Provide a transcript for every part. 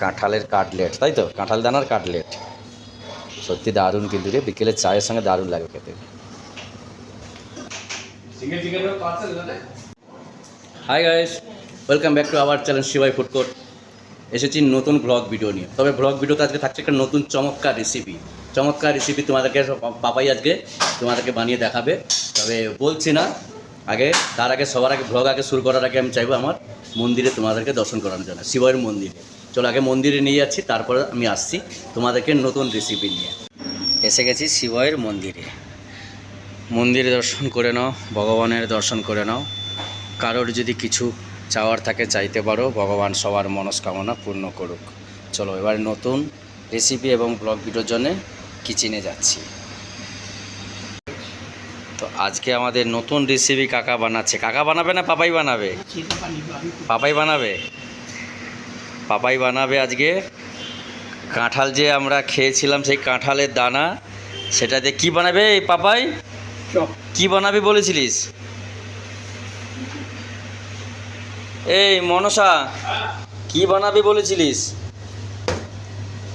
কাঁঠালের কাটলেট তাই তো? কাঁঠাল দানার কাটলেট। সত্যি দারুণ কিন্তু রে বিকেলের চায়ের সঙ্গে দারুণ লাগে খেতে। Hi guys welcome back to our channel Shibai food court এসেছি নতুন ব্লগ ভিডিও নিয়ে। তবে ব্লগ ভিডিওতে আজকে থাকছে একটা নতুন চমৎকার রেসিপি চমৎকার রেসিপি তোমাদেরকে সব- পাপাই আজকে তোমাদেরকে বানিয়ে দেখাবে। তবে বলছি না আগে তার আগে সবার আগে ব্লগ আগে শুরু করার আগে আমি চাইব আমার মন্দিরে তোমাদেরকে দর্শন করানোর জন্য শিবের মন্দিরে। চলো আগে মন্দিরে নিয়ে যাচ্ছি তারপরে আমি আসছি। তোমাদেরকে নতুন রেসিপি নিয়ে। এসে গেছি শিবয়ের মন্দিরে। মন্দিরে দর্শন করে নাও ভগবানের দর্শন করে নাও। কারোর যদি কিছু চাওয়ার থাকে চাইতে পারো ভগবান সবার মনস্কামনা পূর্ণ করুক। চলো এবার নতুন রেসিপি এবং ব্লগ ভিডিওর জন্য কিচেনে যাচ্ছি। তো আজকে আমাদের নতুন রেসিপি কাকা বানাচ্ছে। কাকা বানাবে না পাপাই বানাবে? পাপাই বানাবে? পাপাই বানাবে আজকে। কাঁঠাল যে আমরা খেয়েছিলাম সেই কাঁঠালের দানা সেটা দিয়ে কী বানাবে এই পাপাই? কি বানাবি বলেছিলিস? এই মনসা কি বানাবি বলেছিলিস?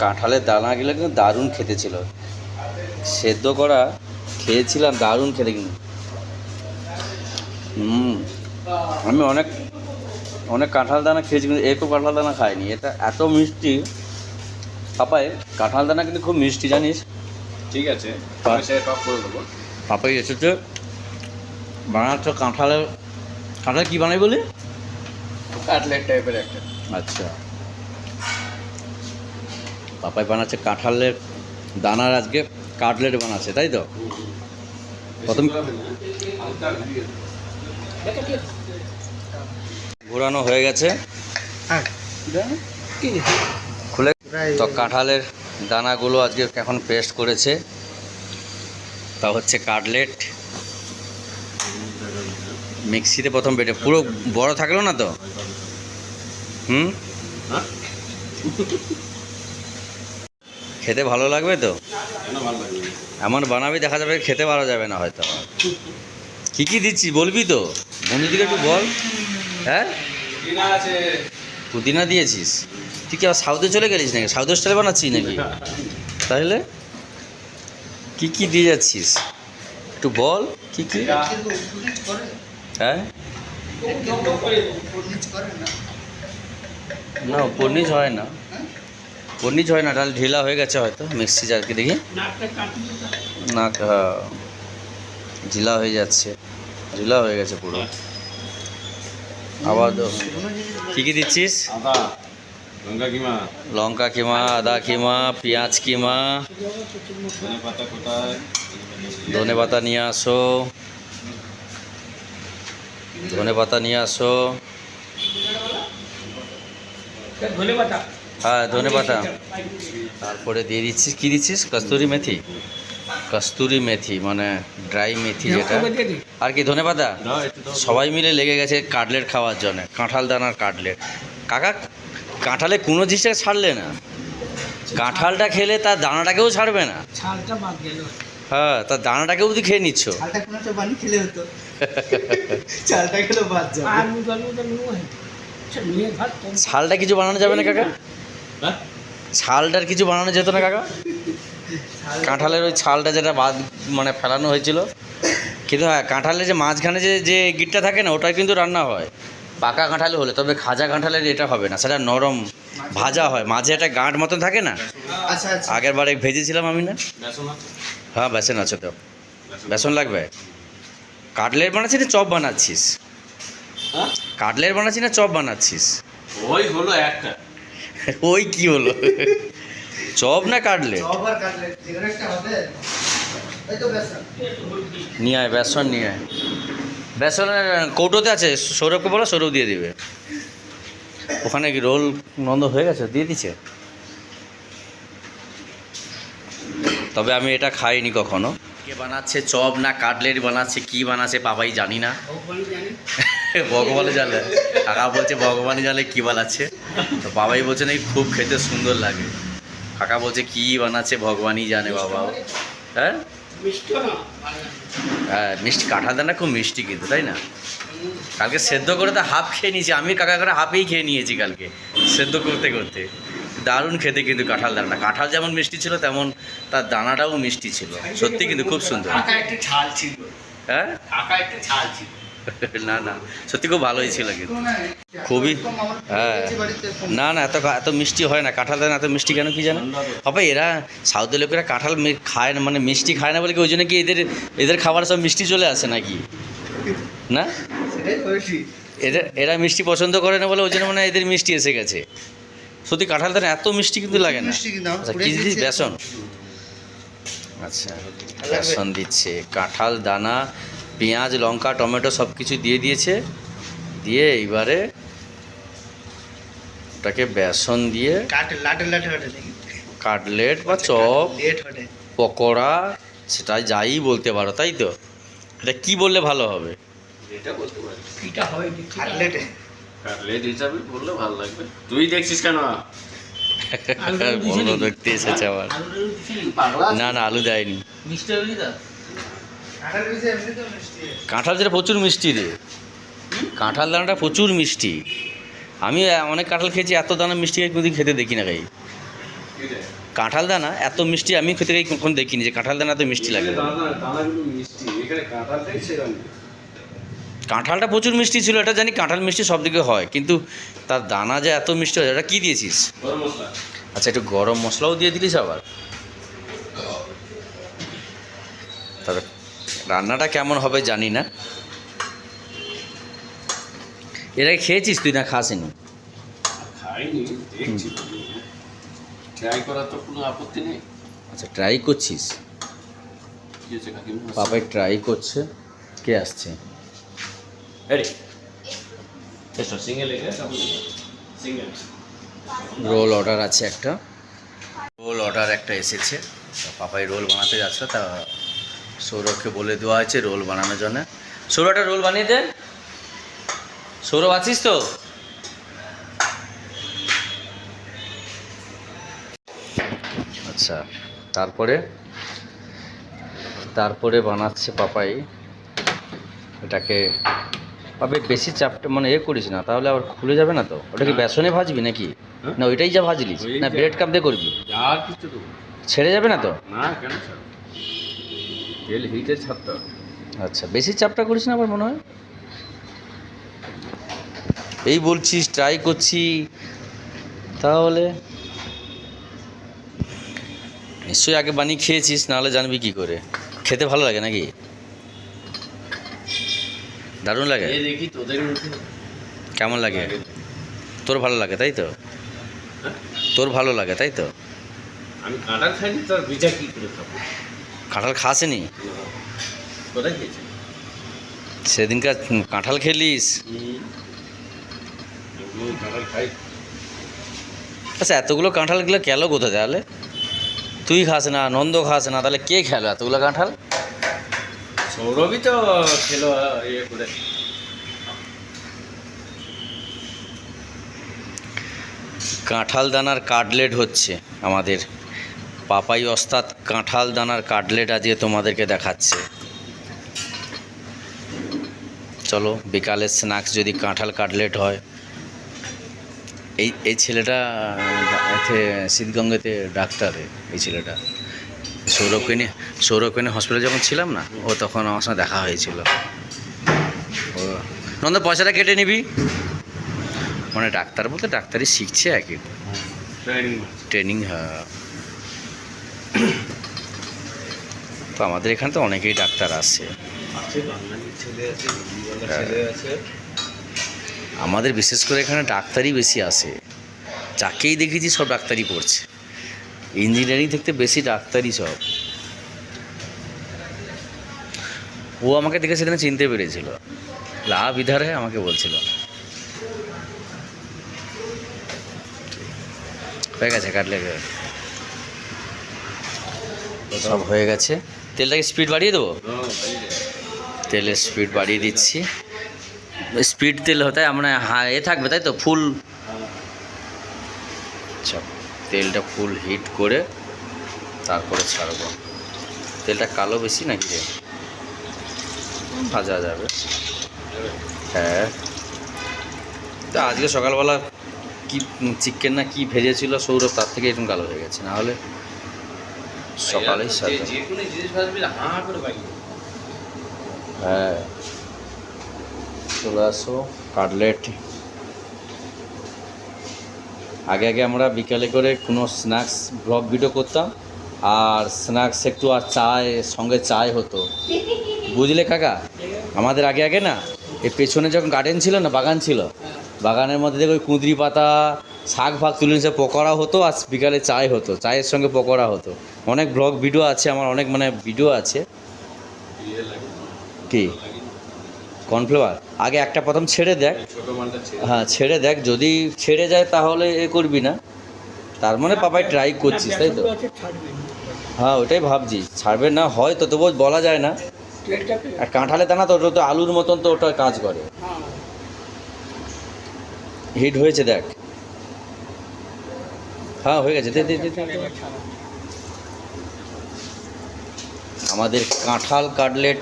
কাঁঠালের দানাগুলো কিন্তু দারুণ খেতে ছিল। সেদ্ধ করা খেয়েছিলাম দারুণ খেতে কিন্তু। হুম আমি অনেক অনেক কাঁঠাল দানা খেয়েছি কিন্তু এরকম কাঁঠাল দানা খাইনি। এটা এত মিষ্টি। পাপায় কাঁঠাল দানা কিন্তু খুব মিষ্টি জানিস? ঠিক আছে পাপাই এসেছে। বানাচ্ছ কাঁঠালের কাঁঠাল কি বানাই বলে? কাটলেট টাইপের একটা। আচ্ছা। পাপাই বানাচ্ছে কাঁঠালের দানার আজকে কাটলেট বানাচ্ছে তাই তো? প্রথম ঘোরানো হয়ে গেছে। খুলে তো কাঁঠালের দানাগুলো আজকে এখন পেস্ট করেছে। তা হচ্ছে কাটলেট। মিক্সিতে প্রথম বেটে পুরো বড় থাকল না তো? হুম? হ্যাঁ? খেতে ভালো লাগবে তো? এমন বানাবি দেখা যাবে খেতে ভালো যাবে না হয়তো। কি কি দিচ্ছি বলবি তো? বন্ধুদিকে একটু বল। হ্যাঁ? পুদিনা দিয়েছিস? তুই কি আবার সাউথে চলে গেলিস নাকি? সাউথ স্টাইলে বানাচ্ছিস নাকি? তাহলে কি কি দিয়ে যাচ্ছিস? একটু বল, কি কি? হ্যাঁ? না, পনির হয় না। পনির হয় না, তাহলে ঢিলা হয়ে গেছে হয়তো। মিক্সি জারকে দেখি। না হ্যাঁ। ঢিলা হয়ে যাচ্ছে। ঢিলা হয়ে গেছে পুরো। আবার কি কি দিচ্ছিস? লঙ্কা কিমা। লঙ্কা কিমা আদা কিমা পেঁয়াজ কিমা। ধনে পাতা ধনে পাতা নিয়ে আসো। ধনে পাতা নিয়ে আসো। হ্যাঁ ধনে পাতা। তারপরে দিয়ে দিচ্ছিস কি দিচ্ছিস? কস্তুরি মেথি। কস্তুরি মেথি মানে ড্রাই মেথি যেটা। আর কি ধনে পাতা সবাই মিলে লেগে গেছে কাটলেট খাওয়ার জন্য কাঁঠাল দানার কাটলেট। কাকা কাঁঠালে কোনো জিনিসটা ছাড়লে না। কাঁঠালটা খেলে তার দানাটাকেও ছাড়বে না। ছালটা বাদ গেল। হ্যাঁ তার দানাটাকেও তুই খেয়ে নিচ্ছ। ছালটা কোনো একটা বানি খেলে হতো। চালটা খেলে বাদ যাবে। আর নুডল নুডল নুডল নিয়ে ভাত কম ছালটা কিছু বানানো যাবে না কাকা? হ্যাঁ? ছালটার কিছু বানানো যেত না কাকা? কাঁঠালের ওই ছালটা যেটা বাদ মানে ফেলানো হয়েছিল। কিন্তু হ্যাঁ কাঁঠালের যে মাঝখানে যে যে গিটটা থাকে না ওটাই কিন্তু রান্না হয়। পাকা কাঁঠালে হলে তবে খাজা কাঁঠালের এটা হবে না সেটা নরম ভাজা হয়। মাঝে একটা গাঁট মতন থাকে না? আচ্ছা আচ্ছা। আগের বারে ভেজেছিলাম আমি না? হ্যাঁ বেসন আছে তো। বেসন। লাগবে? কাটলেট বানাচ্ছিস না চপ বানাচ্ছিস? হ্যাঁ? কাটলেট বানাচ্ছিস না চপ বানাচ্ছিস? ওই হলো একটা। ওই কি হলো? চপ না কাটলেট? নিয়ে আয় বেসন নিয়ে আয়। বেসনের কৌটোতে আছে সৌরভকে বলো সৌরভ দিয়ে দিবে। ওখানে কি রোল নন্দ হয়ে গেছে? দিয়ে দিচ্ছে? তবে আমি এটা খাইনি কখনো। কে বানাচ্ছে চপ না কাটলেট বানাচ্ছে কি বানাচ্ছে বাবাই জানি না। ভগবানে জানে। কাকা বলছে ভগবানই জানে কি বানাচ্ছে। তো বাবাই বলছে নাকি খুব খেতে সুন্দর লাগে। কাকা বলছে কি বানাচ্ছে ভগবানই জানে বাবা। হ্যাঁ? মিষ্টি হ্যাঁ মিষ্টি কাঁঠাল দানা খুব মিষ্টি কিন্তু তাই না? কালকে সেদ্ধ করে তো হাফ খেয়ে নিয়েছি আমি কাকা করে হাফেই খেয়ে নিয়েছি কালকে সেদ্ধ করতে করতে। দারুণ খেতে কিন্তু কাঁঠাল দানাটা কাঁঠাল যেমন মিষ্টি ছিল তেমন তার দানাটাও মিষ্টি ছিল। সত্যি কিন্তু খুব সুন্দর। টাকা একটু ছাল ছিল। হ্যাঁ? না না। সত্যি খুব ভালোই ছিল কিন্তু। খুবই হ্যাঁ। না না এত এত মিষ্টি হয় না। কাঁঠাল দানা এত মিষ্টি কেন কি জানো? বাবা এরা সাউথের লোকেরা কাঁঠাল খায় না মানে মিষ্টি খায় না বলে কি ওই জন্য কি এদের এদের খাবার সব মিষ্টি চলে আসে নাকি? না? এরা এরা মিষ্টি পছন্দ করে না বলে ওই জন্য মানে এদের মিষ্টি এসে গেছে। সত্যি কাঁঠাল দানা এত মিষ্টি কিন্তু লাগে না। আচ্ছা কি দিচ্ছিস বেসন? আচ্ছা বেসন দিচ্ছে। কাঁঠাল দানা পেঁয়াজ লঙ্কা টমেটো সব কিছু দিয়ে দিয়েছে। দিয়ে এইবারে ওটাকে বেসন দিয়ে কাটলেট বা চপ পকোড়া সেটা যাই বলতে পারো তাই তো? এটা কি বললে ভালো হবে? এটা বলতে পারি। পিটা হয় কাটলেটে কাটলেট হিসাবে বললে ভালো লাগবে। তুই দেখছিস কেন? দেখতে এসেছে আবার। না না আলু দেয়নি। কাঁঠাল যেটা প্রচুর মিষ্টি রে। কাঁঠাল দানাটা প্রচুর মিষ্টি। আমি অনেক কাঁঠাল খেয়েছি এত দানা মিষ্টি কোনোদিন খেতে দেখি না গাই। কাঁঠাল দানা এত মিষ্টি আমি খেতে গাই কখন দেখিনি যে কাঁঠাল দানা এত মিষ্টি লাগে। কাঁঠালটা প্রচুর মিষ্টি ছিল এটা জানি কাঁঠাল মিষ্টি সব দিকে হয় কিন্তু তার দানা যে এত মিষ্টি হয় এটা কী দিয়েছিস? আচ্ছা একটু গরম মশলাও দিয়ে দিলিস আবার? তবে রান্নাটা কেমন হবে জানি না। এর আগে খেয়েছিস তুই না খাসনি? খাইনি দেখছি ট্রাই করার তো কোনো আপত্তি নেই। আচ্ছা ট্রাই করছিস? পাপাই ট্রাই করছে। কে আসছে? রেডি এসো সিঙ্গেল এগে সিঙ্গেল রোল অর্ডার আছে একটা। রোল অর্ডার একটা এসেছে। পাপাই রোল বানাতে যাচ্ছে তা সৌরভকে বলে দেওয়া হয়েছে রোল বানানোর জন্য। সৌরভ একটা রোল বানিয়ে দে। সৌরভ আছিস তো? আচ্ছা তারপরে? তারপরে বানাচ্ছে পাপাই। এটাকে পাবে বেশি চাপটা মানে এ করিস না তাহলে আবার খুলে যাবে না তো? ওটা কি বেসনে ভাজবি নাকি? হ্যাঁ? না ওইটাই যা ভাজলি না ব্রেড কাপ দিয়ে করবি। ছেড়ে যাবে না তো? না কেন তেল হিটে ছাড়তে হবে আচ্ছা বেশি চাপটা করিস না আবার মনে হয়। এই বলছিস ট্রাই করছি। তাহলে নিশ্চয়ই আগে বানিয়ে খেয়েছিস নাহলে জানবি কি করে। খেতে ভালো লাগে নাকি? দারুণ লাগে। দেখি তোদের কেমন লাগে? তোর ভালো লাগে তাই তো? হ্যাঁ? তোর ভালো লাগে তাই তো? আমি কাঁটাল খাইনি তোর বিচার কি করে খাব? কাঁঠাল খাসনি? সেদিনকার কাঁঠাল খেলিস? আচ্ছা এতগুলো কাঁঠালগুলো গেল কোথায় তাহলে? তুই খাস না নন্দ খাস না তাহলে কে খেলো এতগুলো কাঁঠাল? সৌরভই তো খেলো ইয়ে করে। কাঁঠাল দানার কাটলেট হচ্ছে আমাদের। পাপাই ওস্তাদ কাঁঠাল দানার কাটলেট আজকে তোমাদেরকে দেখাচ্ছে। চলো বিকালের স্ন্যাক্স যদি কাঁঠাল কাটলেট হয়। এই এই ছেলেটা এতে শীতগঙ্গাতে ডাক্তার এই ছেলেটা। সৌরভকে নিয়ে সৌরভকে নিয়ে হসপিটালে যখন ছিলাম না ও তখন আমার সঙ্গে দেখা হয়েছিল। ও নন্দ পয়সাটা কেটে নিবি। মানে ডাক্তার বলতে ডাক্তারই শিখছে আর কি। ট্রেনিং ট্রেনিং হ্যাঁ। তো আমাদের এখানে তো অনেকেই ডাক্তার আছে। হ্যাঁ। আমাদের বিশেষ করে এখানে ডাক্তারই বেশি আসে যাকেই দেখেছি সব ডাক্তারই পড়ছে ইঞ্জিনিয়ারিং থেকে বেশি ডাক্তারই সব। ও আমাকে দেখে সেদিন চিনতে পেরেছিল। লাভ ইধারে আমাকে বলছিল। হয়ে গেছে কাটলে সব হয়ে গেছে। তেলটাকে স্পিড বাড়িয়ে দেবো? হ্যাঁ। তেলের স্পিড বাড়িয়ে দিচ্ছি। স্পিড তেল হতে মানে হা- এ থাকবে তাই তো? ফুল আচ্ছা তেলটা ফুল হিট করে তারপরে ছাড়বো। তেলটা কালো বেশি নাকি রে? ভাজা যাবে। হ্যাঁ। তো আজকে সকালবেলা কি চিকেন না কি ভেজেছিল সৌরভ তার থেকে এরকম কালো হয়ে গেছে। না হলে সকালেই বাইরে হ্যাঁ। চলে আসো কাটলেট আগে আগে আমরা বিকালে করে কোনো স্ন্যাক্স ব্লগ ভিডিও করতাম আর স্ন্যাক্স একটু আর চায় সঙ্গে চায় হতো। বুঝলে কাকা? আমাদের আগে আগে না এই পেছনে যখন গার্ডেন ছিল না বাগান ছিল বাগানের মধ্যে দেখো ওই কুঁদরি পাতা শাক ফাক তুলে নিয়ে পকোড়া হতো আর বিকালে চায় হতো চায়ের সঙ্গে পকোড়া হতো। অনেক ব্লগ ভিডিও আছে আমার অনেক মানে ভিডিও আছে। কি? কর্নফ্লাওয়ার আগে একটা প্রথম ছেড়ে দেখ। হ্যাঁ ছেড়ে দেখ যদি ছেড়ে যায় তাহলে এ করবি না। তার মানে পাপাই ট্রাই করছিস তাই তো। হ্যাঁ ওটাই ভাবছি। ছাড়বে না হয় তো তবুও বলা যায় না। আর কাঁঠালে দানা তো ওটা তো আলুর মতন তো ওটা কাজ করে। হ্যাঁ। হিট হয়েছে দেখ। হ্যাঁ হয়ে গেছে। দে দে দে। আমাদের কাঁঠাল কাটলেট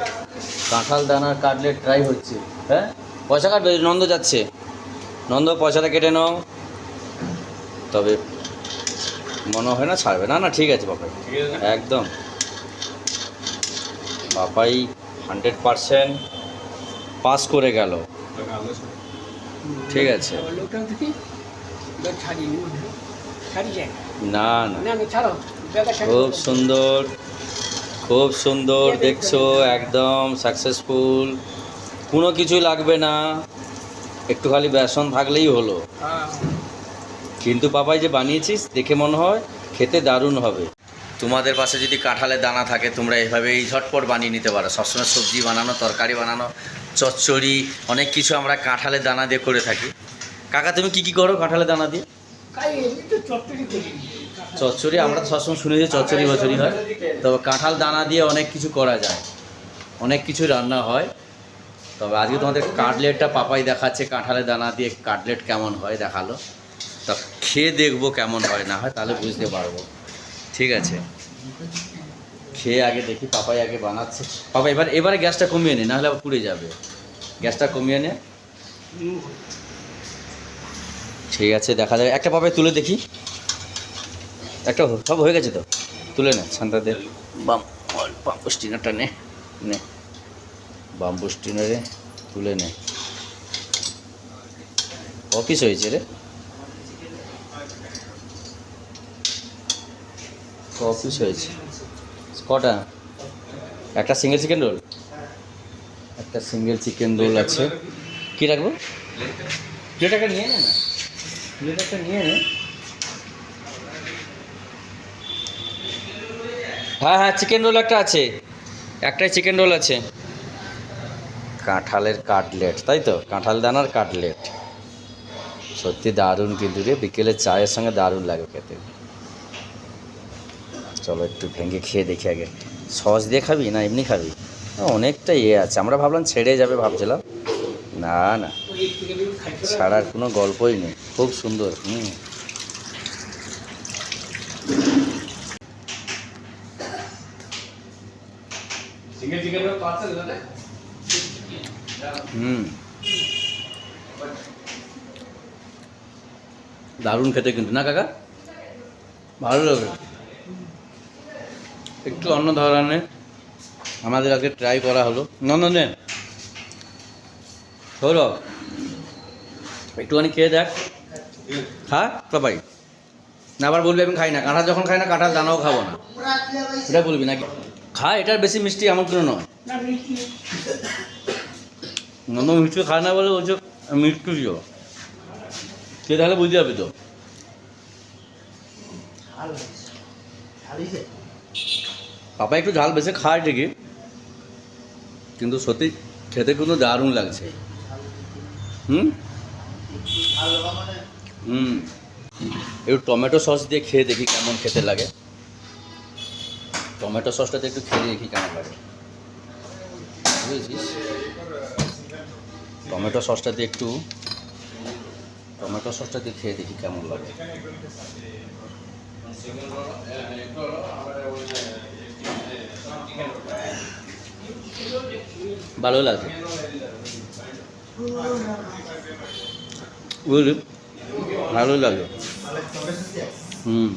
কাঁঠাল দানার কাটলেট ট্রাই হচ্ছে। হ্যাঁ? পয়সা কাটবে নন্দ যাচ্ছে। নন্দ পয়সাটা কেটে নাও। তবে মনে হয় না ছাড়বে। না না ঠিক আছে বাপাই। ঠিক আছে। না? একদম। বাপাই হান্ড্রেড পারসেন্ট পাস করে গেল। ছেড়ে। ঠিক আছে। না না। খুব সুন্দর খুব সুন্দর দেখছ একদম সাকসেসফুল কোনো কিছুই লাগবে না। একটু খালি বেসন থাকলেই হলো। হ্যাঁ। কিন্তু পাপাই যে বানিয়েছিস দেখে মনে হয় খেতে দারুণ হবে। তোমাদের পাশে যদি কাঁঠালের দানা থাকে তোমরা এইভাবেই ঝটপট বানিয়ে নিতে পারো। সবসময় সবজি বানানো তরকারি বানানো চচ্চড়ি অনেক কিছু আমরা কাঁঠালের দানা দিয়ে করে থাকি। কাকা তুমি কি কি করো কাঁঠালের দানা দিয়ে? চচ্চড়ি আমরা তো সবসময় শুনে যে চচ্চড়ি বচড়ি হয়। তবে কাঁঠাল দানা দিয়ে অনেক কিছু করা যায়। অনেক কিছু রান্না হয়। তবে আজকে তোমাদের কাটলেটটা পাপাই দেখাচ্ছে কাঁঠালের দানা দিয়ে কাটলেট কেমন হয় দেখাল। তা খেয়ে দেখব কেমন হয় না হয় তাহলে বুঝতে পারব। ঠিক আছে। খেয়ে আগে দেখি পাপাই আগে বানাচ্ছে। পাপা এবার এবারে গ্যাসটা কমিয়ে নে নাহলে আবার পুড়ে যাবে। গ্যাসটা কমিয়ে নে। ঠিক আছে দেখা যাবে। একটা পাপাই তুলে দেখি। একটা সব হয়ে গেছে তো? তুলে নে শান্তাদের বাম বাম্বু স্টিনারটা নে। নে। বাম্বু স্টিনারে তুলে নে। অফিস হয়েছে রে। অফিস হয়েছে। কটা? একটা সিঙ্গেল চিকেন রোল একটা সিঙ্গেল চিকেন রোল আছে। কী রাখব? প্লেট একটা নিয়ে নে না। নিয়ে নে। হ্যাঁ হ্যাঁ চিকেন রোল একটা আছে। একটাই চিকেন রোল আছে। কাঁঠালের কাটলেট তাই তো? কাঁঠাল দানার কাটলেট। সত্যি দারুণ কিন্তু রে বিকেলে চায়ের সঙ্গে দারুণ লাগে খেতে। চলো একটু ভেঙে খেয়ে দেখি আগে। সস দিয়ে খাবি না এমনি খাবি? অনেকটা ইয়ে আছে। আমরা ভাবলাম ছেড়ে যাবে ভাবছিলাম। না না ওই থেকে নিয়ে খাইতে পারো। ছাড়ার কোনো গল্পই নেই। খুব সুন্দর হুম। হুম। দারুণ খেতে কিন্তু না কাকা? ভালো লাগে। একটু অন্য ধরনের। আমাদের আগে ট্রাই করা হলো। নন্দনে সৌরভ একটুখানি খেয়ে দেখ। খা সবাই না আবার বলবি আমি খাই না কাঁঠাল যখন খাই না কাঁঠাল দানাও খাব না। এটা বলবি নাকি? খা এটার বেশি মিষ্টি আমার কোনো নয় নন্দ মিষ্টি খায় না বলে বলছে মিষ্টি দিও সে তাহলে বুঝতে যাবে তো? পাপা একটু ঝাল বেশি খায় ঠিকই কিন্তু সত্যি খেতে কিন্তু দারুণ লাগছে। হুম? হুম। একটু টমেটো সস দিয়ে খেয়ে দেখি কেমন খেতে লাগে। টমেটো সসটাতে একটু খেয়ে দেখি কেমন লাগে। বুঝেছিস? টমেটো সসটা দিয়ে একটু টমেটো সসটা দিয়ে খেয়ে দেখি কেমন লাগে। ভালো লাগে বুঝলি ভালো সত্যি হুম।